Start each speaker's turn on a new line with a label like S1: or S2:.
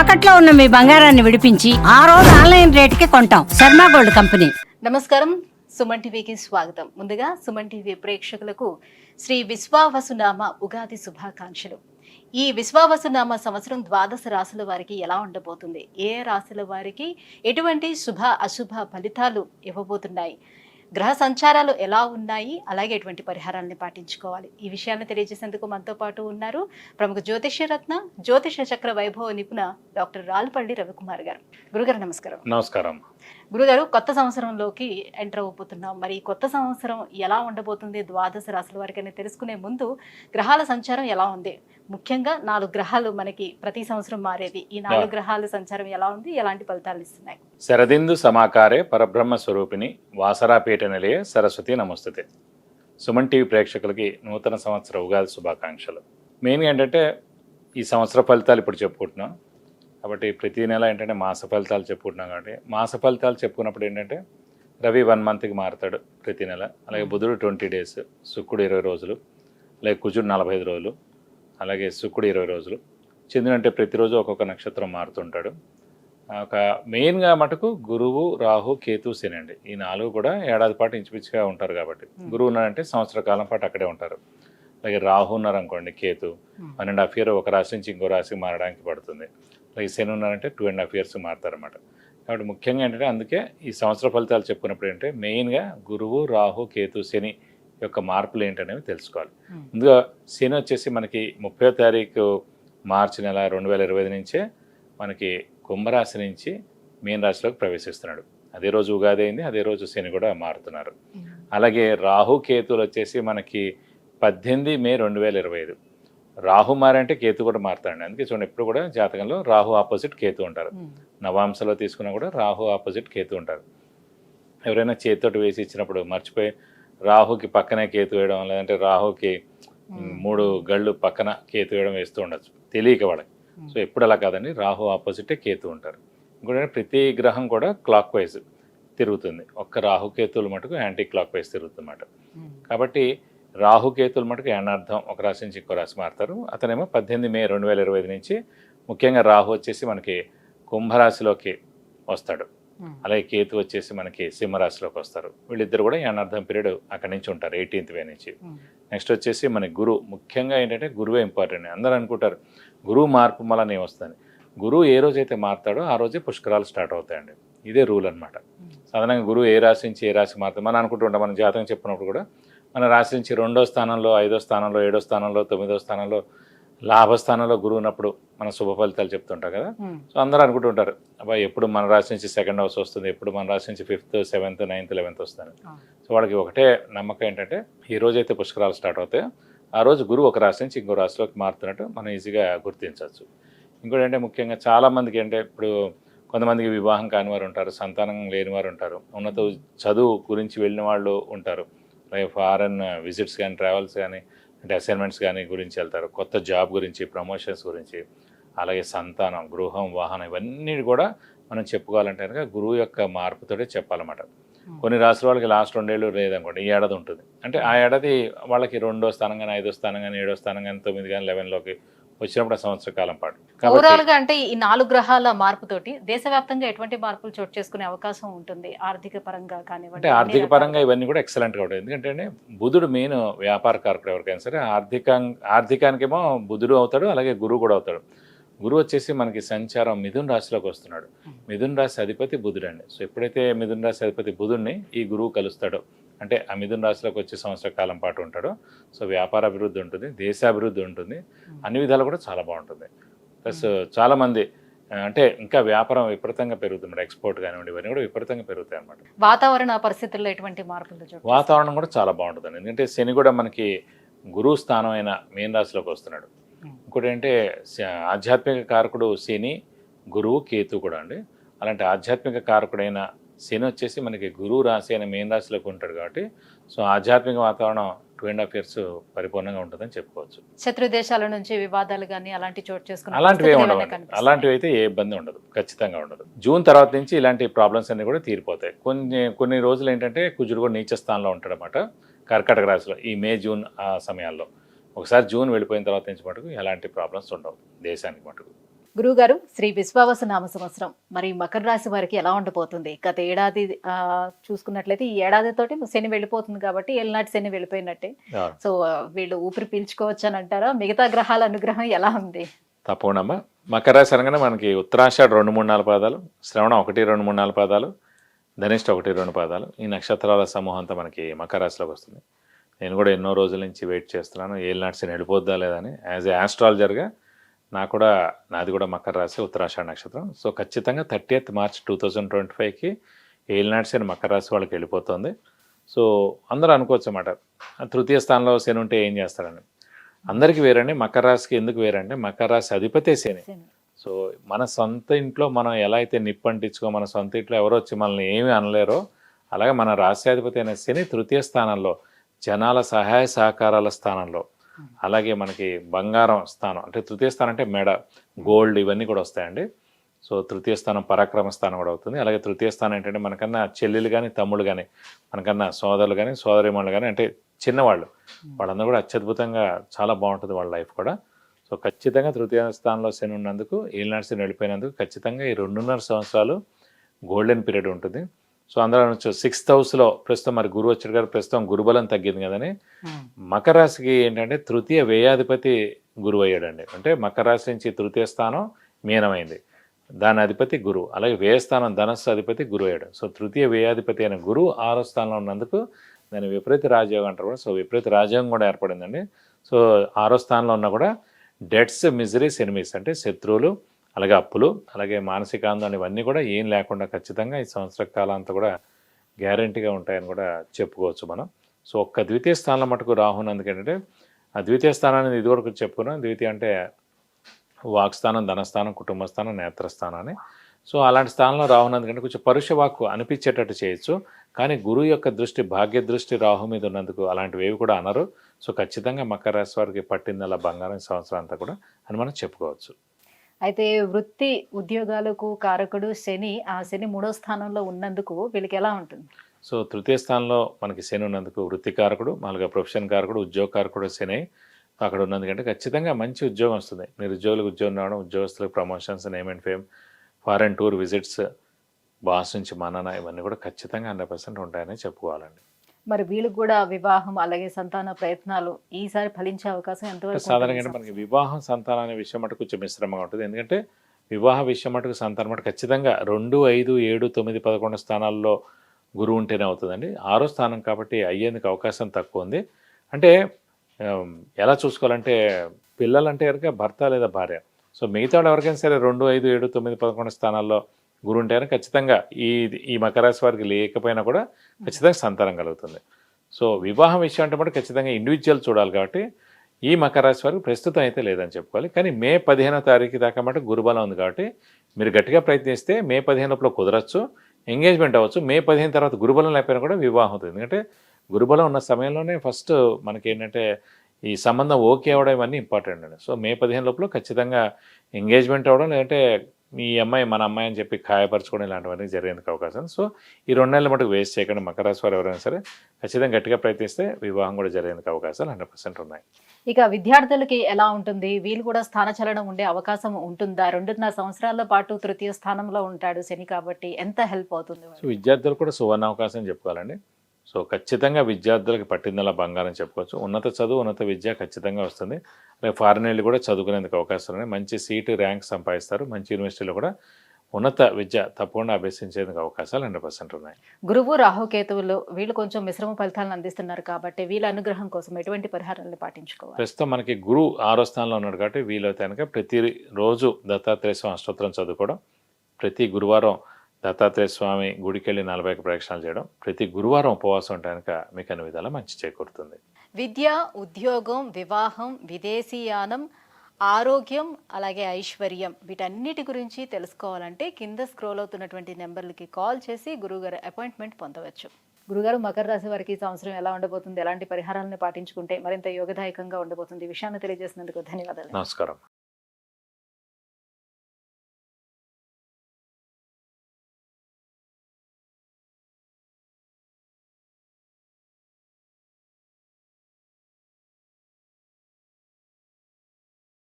S1: తాకట్లో ఉన్న మీ బంగారాన్ని విడిపించి ఆ రోజు ఆన్లైన్ రేటుకి కొంటాం. Sharma gold company.
S2: నమస్కారం. సుమన్ టీవీకి స్వాగతం. ముందుగా సుమన్ టీవీ ప్రేక్షకులకు శ్రీ విశ్వావసునామ ఉగాది శుభాకాంక్షలు. ఈ విశ్వావసునామ సంవత్సరం ద్వాదశ రాశుల వారికి ఎలా ఉండబోతుంది? ఏ రాశుల వారికి ఎటువంటి శుభ అశుభ ఫలితాలు ఇవ్వబోతున్నాయి? గ్రహ సంచారాలు ఎలా ఉన్నాయి? అలాగే ఎటువంటి పరిహారాలని పాటించుకోవాలి? ఈ విషయాన్ని తెలియజేసేందుకు మనతో పాటు ఉన్నారు ప్రముఖ జ్యోతిష్య రత్న జ్యోతిష చక్ర వైభవ నిపుణ డాక్టర్ రాల్పల్లి రవికుమార్ గారు. గురుగారు నమస్కారం.
S3: నమస్కారం.
S2: గురుగారు కొత్త సంవత్సరంలోకి ఎంటర్ అవ్వబోతున్నాం. మరి కొత్త సంవత్సరం ఎలా ఉండబోతుంది? ద్వాదశ రాశుల వారికి అని తెలుసుకునే ముందు గ్రహాల సంచారం ఎలా ఉంది? ముఖ్యంగా నాలుగు గ్రహాలు మనకి ప్రతి సంవత్సరం మారేది ఈ నాలుగు. గ్రహాల సంచారం ఎలా ఉంది? ఎలాంటి ఫలితాలు ఇస్తున్నాయి?
S3: శరదిందు సమాకారే పరబ్రహ్మ స్వరూపిణి వాసరాపీఠ నిలయ సరస్వతి నమస్తుతే. సుమన్ టీవీ ప్రేక్షకులకి నూతన సంవత్సర ఉగాది శుభాకాంక్షలు. మెయిన్గా ఏంటంటే ఈ సంవత్సర ఫలితాలు ఇప్పుడు చెప్పుకుంటున్నాం. కాబట్టి ప్రతి నెల ఏంటంటే మాస ఫలితాలు చెప్పుకుంటున్నాం కాబట్టి మాస ఫలితాలు చెప్పుకున్నప్పుడు ఏంటంటే రవి వన్ మంత్కి మారుతాడు ప్రతి నెల. అలాగే బుధుడు ట్వంటీ డేస్ శుక్రుడు ఇరవై రోజులు అలాగే కుజుడు నలభై ఐదు రోజులు అలాగే శుక్రుడు ఇరవై రోజులు. చంద్రుడు అంటే ప్రతిరోజు ఒక్కొక్క నక్షత్రం మారుతుంటాడు. ఒక మెయిన్గా మటుకు గురువు రాహు కేతు శని అండి. ఈ నాలుగు కూడా ఏడాది పాటు ఇంచుమించుగా ఉంటారు కాబట్టి. గురువు ఉన్నారంటే సంవత్సర కాలం పాటు అక్కడే ఉంటారు. అలాగే రాహు ఉన్నారనుకోండి Ketu one and half year ఒక రాశి నుంచి ఇంకో రాశికి మారడానికి పడుతుంది. శని ఉన్నారంటే టూ అండ్ హాఫ్ ఇయర్స్ మారుతారన్నమాట. కాబట్టి ముఖ్యంగా ఏంటంటే అందుకే ఈ సంవత్సర ఫలితాలు చెప్పుకున్నప్పుడు ఏంటంటే మెయిన్గా గురువు రాహు కేతు శని యొక్క మార్పులు ఏంటనేవి తెలుసుకోవాలి. ముందుగా శని వచ్చేసి మనకి ముప్పై తారీఖు మార్చి నెల రెండు వేల ఇరవై ఐదు నుంచే మనకి కుంభరాశి నుంచి మీన రాశిలోకి ప్రవేశిస్తున్నాడు. అదే రోజు ఉగాది అయింది అదే రోజు శని కూడా మారుతున్నారు. అలాగే రాహు కేతులు వచ్చేసి మనకి పద్దెనిమిది మే రెండు వేల ఇరవై ఐదు. రాహు మారంటే కేతు కూడా మారుతాడు అందుకే చూడండి ఎప్పుడు కూడా జాతకంలో రాహు ఆపోజిట్ కేతు ఉంటారు. నవాంశలో తీసుకున్నా కూడా రాహు ఆపోజిట్ కేతు ఉంటారు. ఎవరైనా చేతితోటి వేసి ఇచ్చినప్పుడు మర్చిపోయి రాహుకి పక్కనే కేతు వేయడం లేదంటే రాహుకి మూడు గళ్ళు పక్కన కేతు వేయడం వేస్తూ ఉండొచ్చు. తెలియక వాళ్ళకి. సో ఎప్పుడు అలా కాదండి రాహు ఆపోజిటే కేతు ఉంటారు. ఇంకోటి ప్రతి గ్రహం కూడా క్లాక్ వైజ్ తిరుగుతుంది. ఒక్క రాహుకేతువులు మటుకు యాంటీ క్లాక్ వైజ్ తిరుగుతుందన్నమాట. కాబట్టి రాహుకేతుల మటుకు ఏనార్థం ఒక రాశి నుంచి ఇంకో రాశి మారుతారు. అతనేమో పద్దెనిమిది మే రెండు వేల ఇరవై ఐదు నుంచి ముఖ్యంగా రాహు వచ్చేసి మనకి కుంభరాశిలోకి వస్తాడు. అలాగే కేతు వచ్చేసి మనకి సింహరాశిలోకి వస్తారు. వీళ్ళిద్దరు కూడా ఏనార్థం పీరియడ్ అక్కడి నుంచి ఉంటారు ఎయిటీన్త్ వే నుంచి. నెక్స్ట్ వచ్చేసి మన గురువు ముఖ్యంగా ఏంటంటే గురువే ఇంపార్టెంట్. అందరూ అనుకుంటారు గురువు మార్పు వలన ఏమొస్తుంది గురువు ఏ రోజైతే మారుతాడో ఆ రోజే పుష్కరాలు స్టార్ట్ అవుతాయండి. ఇదే రూల్ అన్నమాట. సాధారణంగా గురువు ఏ రాశి నుంచి ఏ రాశి మారుతాం మనం అనుకుంటుంటాం మన జాతకం చెప్పినప్పుడు కూడా మన రాశి నుంచి రెండో స్థానంలో ఐదో స్థానంలో ఏడో స్థానంలో తొమ్మిదో స్థానంలో లాభస్థానంలో గురువు ఉన్నప్పుడు మన శుభ ఫలితాలు చెప్తుంటాం కదా? సో అందరూ అనుకుంటుంటారు అబ్బాయి ఎప్పుడు మన రాశి నుంచి సెకండ్ హౌస్ వస్తుంది ఎప్పుడు మన రాశి నుంచి ఫిఫ్త్ సెవెంత్ నైన్త్ లెవెన్త్ వస్తుంది. సో వాళ్ళకి ఒకటే నమ్మకం ఏంటంటే ఈ రోజైతే పుష్కరాలు స్టార్ట్ అవుతాయో. ఆ రోజు గురువు ఒక రాశి నుంచి ఇంకో రాశిలోకి మారుతున్నట్టు మనం ఈజీగా గుర్తించవచ్చు. ఇంకోటి అంటే ముఖ్యంగా చాలామందికి అంటే ఇప్పుడు కొంతమందికి వివాహం కాని వారు ఉంటారు సంతానం లేని వారు ఉంటారు ఉన్నత చదువు గురించి వెళ్ళిన వాళ్ళు ఉంటారు. ఫారెన్ విజిట్స్ కానీ ట్రావెల్స్ కానీ అంటే అసైన్మెంట్స్ కానీ గురించి వెళ్తారు. కొత్త జాబ్ గురించి ప్రమోషన్స్ గురించి అలాగే సంతానం గృహం వాహనం ఇవన్నీ కూడా మనం చెప్పుకోవాలంటే కనుక గురువు యొక్క మార్పుతోటే చెప్పాలన్నమాట. కొన్ని రాష్ట్రాల వాళ్ళకి లాస్ట్ రెండేళ్ళు లేదనుకోండి ఈ ఏడాది ఉంటుంది. అంటే ఆ ఏడాది వాళ్ళకి రెండో స్థానం కానీ ఐదో స్థానం కానీ ఏడో స్థానం కానీ తొమ్మిది కానీ లెవెన్లోకి వచ్చినప్పుడు ఆ సంవత్సర కాలం పాటు.
S2: ఓవరాల్గా అంటే ఈ నాలుగు గ్రహాల మార్పుతోటి దేశవ్యాప్తంగా ఎటువంటి మార్పులు చోటు చేసుకునే అవకాశం ఉంటుంది ఆర్థిక పరంగా కానివ్వండి
S3: అంటే ఆర్థిక. పరంగా ఇవన్నీ కూడా ఎక్సలెంట్గా ఉంటాయి. ఎందుకంటే బుధుడు మెయిన్ వ్యాపార కారకుడు ఎవరికైనా సరే ఆర్థిక ఆర్థికానికేమో బుధుడు అవుతాడు అలాగే గురువు కూడా అవుతాడు. గురువు వచ్చేసి మనకి సంచారం మిథున్ రాశిలోకి వస్తున్నాడు. మిథున్ రాశి అధిపతి బుధుడు అండి సో ఎప్పుడైతే మిథున్ రాశి అధిపతి బుధుడిని ఈ గురువు కలుస్తాడో. అంటే ఆ మిథున్ రాశిలోకి వచ్చే సంవత్సర కాలం పాటు ఉంటాడో. సో వ్యాపార అభివృద్ధి ఉంటుంది దేశాభివృద్ధి ఉంటుంది. అన్ని విధాలు కూడా చాలా బాగుంటుంది. ప్లస్ చాలామంది ఆ, అంటే ఇంకా వ్యాపారం విపరీతంగా పెరుగుతుంది ఎక్స్పోర్ట్ కానివ్వండి ఇవన్నీ కూడా విపరీతంగా పెరుగుతాయి అన్నమాట.
S2: వాతావరణ పరిస్థితుల్లో ఎటువంటి మార్పులు
S3: వాతావరణం కూడా చాలా బాగుంటుంది ఎందుకంటే శని కూడా మనకి గురువు స్థానం అయిన మీన రాశిలోకి వస్తున్నాడు.
S2: Hmm.
S3: ఇంకోటి ఏంటంటే ఆధ్యాత్మిక కారకుడు శని గురువు కేతు కూడా అండి. అలాంటి ఆధ్యాత్మిక కారకుడైన శని వచ్చేసి మనకి గురువు రాశి అయిన మీన రాశిలోకి ఉంటాడు కాబట్టి సో ఆధ్యాత్మిక వాతావరణం టూ అండ్ హాఫ్ ఇయర్స్ పరిపూర్ణంగా ఉంటుందని చెప్పుకోవచ్చు.
S2: శత్రు దేశాల నుంచి వివాదాలు కానీ అలాంటి చోటు చేసుకునే
S3: అలాంటివి ఉండవు? అలాంటివి అయితే ఏ ఇబ్బంది ఉండదు. ఖచ్చితంగా ఉండదు. జూన్ తర్వాత నుంచి ఇలాంటి ప్రాబ్లమ్స్ అన్ని కూడా తీరిపోతాయి. కొన్ని కొన్ని రోజులు ఏంటంటే కుజుడు కూడా నీచ స్థానంలో ఉంటాడనమాట కర్కాటక రాశిలో ఈ మే జూన్ ఆ సమయాల్లో. ఒకసారి జూన్ వెళ్ళిపోయిన తర్వాత నుంచి మటుకు ఎలాంటి ప్రాబ్లమ్స్ ఉండవు. దేశానికి మటుకు.
S2: గురువు గారు శ్రీ విశ్వావసు నామ సంవత్సరం. మరి మకర రాశి వారికి ఎలా ఉండబోతుంది? గత ఏడాది చూసుకున్నట్లయితే ఈ ఏడాది తోటి శని వెళ్ళిపోతుంది కాబట్టి ఏళ్ళనాటి శని వెళ్ళిపోయినట్టే. సో వీళ్ళు ఊపిరి పీల్చుకోవచ్చు అని అంటారా? మిగతా గ్రహాల అనుగ్రహం ఎలా ఉంది?
S3: తప్పకుండా. మకర రాశి అనగానే మనకి ఉత్తరాషాఢ రెండు మూడు నాలుగు పాదాలు శ్రవణ ఒకటి రెండు మూడు నాలుగు పాదాలు ధనిష్ట ఒకటి రెండు పాదాలు. ఈ నక్షత్రాల సమూహం అంతా మనకి మకర రాశిలోకి వస్తుంది. నేను కూడా ఎన్నో రోజుల నుంచి వెయిట్ చేస్తున్నాను. ఏళ్ళనాటి శని వెళ్ళిపోద్దా లేదని యాజ్ ఏ ఆస్ట్రాలజర్గా నాకు కూడా నాది కూడా మకర రాశి ఉత్తరాషాఢ నక్షత్రం. సో ఖచ్చితంగా thirty eighth March two thousand twenty ఫైవ్కి ఏళ్ళనాటి శని మకర రాశి వాళ్ళకి వెళ్ళిపోతుంది. సో అందరూ అనుకోవచ్చు అన్నమాట తృతీయ స్థానంలో శని ఉంటే ఏం చేస్తారని. అందరికీ వేరండి మకర రాశికి ఎందుకు వేరంటే మకర రాశి అధిపతే శని. సో మన సొంత ఇంట్లో మనం ఎలా అయితే నిప్పంటించుకో మన సొంత ఇంట్లో ఎవరో వచ్చి మనల్ని ఏమీ అనలేరో అలాగే మన రాష్ట్రాధిపతి అయిన శని తృతీయ స్థానంలో జనాల సహాయ సహకారాల స్థానంలో అలాగే మనకి బంగారం స్థానం అంటే తృతీయ స్థానం అంటే మెడ గోల్డ్ ఇవన్నీ కూడా వస్తాయండి. సో తృతీయ స్థానం పరాక్రమ స్థానం కూడా అవుతుంది. అలాగే తృతీయ స్థానం ఏంటంటే మనకన్నా చెల్లెలు కానీ తమ్ముడు కానీ మనకన్నా సోదరులు కానీ సోదరిమణులు కానీ అంటే చిన్నవాళ్ళు వాళ్ళందరూ కూడా అత్యద్భుతంగా చాలా బాగుంటుంది వాళ్ళ లైఫ్ కూడా. సో ఖచ్చితంగా తృతీయ స్థానంలో శని ఉన్నందుకు ఏలినాడు శని వెళ్ళిపోయినందుకు ఖచ్చితంగా ఈ రెండున్నర సంవత్సరాలు గోల్డెన్ పీరియడ్ ఉంటుంది. సో అందరూ అనొచ్చు సిక్స్త్ హౌస్లో ప్రస్తుతం మరి గురువు వచ్చాడు గారు ప్రస్తుతం గురుబలం తగ్గింది కదని మకర రాశికి ఏంటంటే తృతీయ వ్యయాధిపతి గురువు అయ్యాడండి. అంటే మకర రాశి నుంచి తృతీయ స్థానం మీనమైంది. దాని అధిపతి గురువు. అలాగే వ్యయస్థానం ధనస్సు అధిపతి గురువు అయ్యాడు. సో తృతీయ వ్యయాధిపతి అయిన గురువు ఆరో స్థానంలో ఉన్నందుకు దాని విపరీత రాజయోగం అంటారు కూడా. సో విపరీత రాజయోగం కూడా ఏర్పడిందండి. సో ఆరో స్థానంలో ఉన్నా కూడా డెట్స్ మిజరీస్ ఎనిమిస్ అంటే శత్రువులు అలాగే అప్పులు అలాగే మానసిక ఆందోళన ఇవన్నీ కూడా ఏం లేకుండా ఖచ్చితంగా ఈ సంవత్సర కాలం అంతా కూడా గ్యారంటీగా ఉంటాయని కూడా చెప్పుకోవచ్చు మనం. సో ఒక్క ద్వితీయ స్థానంలో మటుకు రాహు ఏంటంటే ఆ ద్వితీయ స్థానాన్ని ఇదివరకు చెప్పుకున్నాం. ద్వితీయ అంటే వాక్స్థానం ధనస్థానం కుటుంబ స్థానం నేత్రస్థానం అని సో అలాంటి స్థానంలో రాహునందుకంటే కొంచెం పరుష వాక్కు అనిపించేటట్టు చేయొచ్చు. కానీ గురువు యొక్క దృష్టి భాగ్య దృష్టి రాహు మీద ఉన్నందుకు అలాంటివి ఏవి కూడా అనరు. సో ఖచ్చితంగా మకర రాశి వారికి పట్టిందల్లా బంగారం సంవత్సరం అంతా కూడా అని మనం చెప్పుకోవచ్చు.
S2: అయితే వృత్తి ఉద్యోగాలకు కారకుడు శని ఆ శని మూడో స్థానంలో ఉన్నందుకు వీళ్ళకి ఎలా ఉంటుంది?
S3: సో తృతీయ స్థానంలో మనకి శని ఉన్నందుకు వృత్తి కారకుడు మామూలుగా ప్రొఫెషన్ కారకుడు ఉద్యోగకారకుడు శని అక్కడ ఉన్నందుకంటే ఖచ్చితంగా మంచి ఉద్యోగం వస్తుంది. నిరుద్యోగులకు ఉద్యోగం రావడం ఉద్యోగస్తులకు promotions name and fame foreign tour visits boss నుంచి మనన ఇవన్నీ కూడా ఖచ్చితంగా హండ్రెడ్ పర్సెంట్ ఉంటాయని చెప్పుకోవాలండి.
S2: మరి వీళ్ళకి కూడా వివాహం అలాగే సంతాన ప్రయత్నాలు ఈసారి ఫలించే అవకాశం ఎంతవరకు
S3: సాధారణంగా? మనకి వివాహం సంతానం అనే విషయం మటుకు కొంచెం మిశ్రమంగా ఉంటుంది. ఎందుకంటే వివాహ విషయం మటుకు సంతానం మటుకు ఖచ్చితంగా రెండు ఐదు ఏడు తొమ్మిది పదకొండు స్థానాల్లో గురువు ఉంటేనే అవుతుందండి. ఆరో స్థానం కాబట్టి అయ్యేందుకు అవకాశం తక్కువ ఉంది. అంటే ఎలా చూసుకోవాలంటే పిల్లలంటే కనుక భర్త లేదా భార్య. సో మిగతా ఎవరికైనా సరే రెండు ఐదు ఏడు తొమ్మిది పదకొండు స్థానాల్లో గురువు ఉంటే ఖచ్చితంగా ఈ ఈ మకర రాశి వారికి లేకపోయినా కూడా ఖచ్చితంగా సంతానం కలుగుతుంది. సో వివాహం విషయం అంటే మటు ఖచ్చితంగా ఇండివిజువల్ చూడాలి కాబట్టి ఈ మకర రాశి వారికి ప్రస్తుతం అయితే లేదని చెప్పుకోవాలి. కానీ మే పదిహేనో తారీఖు దాకా మటు గురుబలం ఉంది కాబట్టి మీరు గట్టిగా ప్రయత్నిస్తే మే పదిహేను లోపల కుదరచ్చు ఎంగేజ్మెంట్ అవ్వచ్చు. మే పదిహేను తర్వాత గురుబలం లేకపోయినా కూడా వివాహం అవుతుంది. ఎందుకంటే గురుబలం ఉన్న సమయంలోనే ఫస్ట్ మనకి ఏంటంటే ఈ సంబంధం ఓకే అవ్వడం ఇవన్నీ ఇంపార్టెంట్ అండి. సో మే పదిహేను లోపల ఖచ్చితంగా ఎంగేజ్మెంట్ అవ్వడం లేదంటే మీ అమ్మాయి మన అమ్మాయి అని చెప్పి ఖాయపరచుకోవడం ఇలాంటివన్నీ జరిగేందుకు అవకాశం. సో ఈ రెండు నెలల మటుకు వేస్ట్ చేయకుండా. మకర రాశి వారు ఎవరైనా సరే ఖచ్చితంగా గట్టిగా ప్రయత్నిస్తే వివాహం కూడా జరిగేందుకు అవకాశాలు హండ్రెడ్ పర్సెంట్ ఉన్నాయి.
S2: ఇక విద్యార్థులకి ఎలా ఉంటుంది? వీళ్ళు కూడా స్థానచలనం ఉండే అవకాశం ఉంటుందా? రెండున్నర సంవత్సరాల పాటు తృతీయ స్థానంలో ఉంటాడు శని కాబట్టి ఎంత హెల్ప్ అవుతుంది?
S3: సో విద్యార్థులు కూడా సువర్ణ అవకాశం చెప్పుకోవాలండి. సో ఖచ్చితంగా విద్యార్థులకు పట్టిందలా బంగారం చెప్పుకోవచ్చు. ఉన్నత చదువు ఉన్నత విద్య ఖచ్చితంగా వస్తుంది. అలాగే ఫారెన్ వెళ్ళి కూడా చదువుకునేందుకు అవకాశాలు ఉన్నాయి. మంచి సీటు ర్యాంక్ సంపాదిస్తారు. మంచి యూనివర్సిటీలో కూడా ఉన్నత విద్య తప్పకుండా అభ్యసించేందుకు అవకాశాలు హండ్రెడ్ పర్సెంట్ ఉన్నాయి.
S2: గురువు రాహుకేతువులు వీళ్ళు కొంచెం మిశ్రమ ఫలితాలను అందిస్తున్నారు కాబట్టి వీళ్ళ అనుగ్రహం కోసం ఎటువంటి పరిహారాలను పాటించుకోవాలి?
S3: ప్రస్తుతం మనకి గురు ఆరో స్థానంలో ఉన్నాడు కాబట్టి వీలైతే కనుక ప్రతి రోజు దత్తాత్రేయ అష్టోత్తరం చదువుకోవడం ప్రతి గురువారం దత్తాత్రేయ స్వామి గుడికి వెళ్ళి నలభై ఒక్క ప్రదక్షిణాలు చేయడం ప్రతి గురువారం ఉపవాసం ఉంటే కనుక మీకు అన్ని విధాలా మంచి చేకూరుతుంది.
S2: విద్య ఉద్యోగం వివాహం విదేశీయానం ఆరోగ్యం అలాగే ఐశ్వర్యం వీటన్నిటి గురించి తెలుసుకోవాలంటే కింద స్క్రోల్ అవుతున్నటువంటి నెంబర్లకి కాల్ చేసి గురువుగారి అపాయింట్మెంట్ పొందవచ్చు. గురుగారు మకర రాశి వారికి ఈ సంవత్సరం ఎలా ఉండబోతుంది? ఎలాంటి పరిహారాలను పాటించుకుంటే మరింత యోగదాయకంగా ఉండబోతుంది? విషయాన్ని తెలియజేసినందుకు ధన్యవాదాలు.
S3: నమస్కారం.